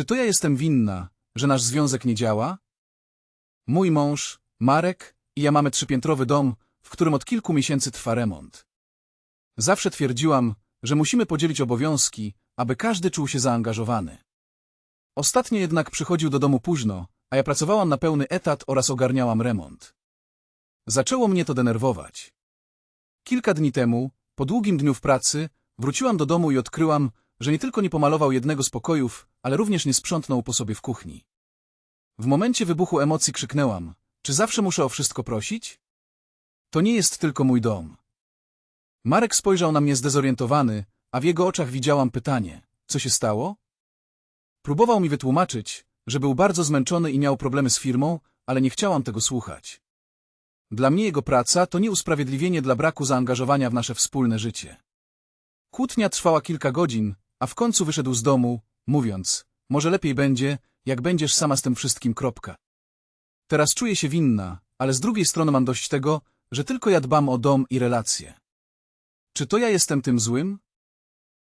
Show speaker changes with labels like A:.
A: Czy to ja jestem winna, że nasz związek nie działa? Mój mąż, Marek i ja mamy trzypiętrowy dom, w którym od kilku miesięcy trwa remont. Zawsze twierdziłam, że musimy podzielić obowiązki, aby każdy czuł się zaangażowany. Ostatnio jednak przychodził do domu późno, a ja pracowałam na pełny etat oraz ogarniałam remont. Zaczęło mnie to denerwować. Kilka dni temu, po długim dniu w pracy, wróciłam do domu i odkryłam, że nie tylko nie pomalował jednego z pokojów, ale również nie sprzątnął po sobie w kuchni. W momencie wybuchu emocji krzyknęłam, czy zawsze muszę o wszystko prosić? To nie jest tylko mój dom. Marek spojrzał na mnie zdezorientowany, a w jego oczach widziałam pytanie, co się stało? Próbował mi wytłumaczyć, że był bardzo zmęczony i miał problemy z firmą, ale nie chciałam tego słuchać. Dla mnie jego praca to nie usprawiedliwienie dla braku zaangażowania w nasze wspólne życie. Kłótnia trwała kilka godzin, a w końcu wyszedł z domu, mówiąc, może lepiej będzie, jak będziesz sama z tym wszystkim kropka. Teraz czuję się winna, ale z drugiej strony mam dość tego, że tylko ja dbam o dom i relacje. Czy to ja jestem tym złym?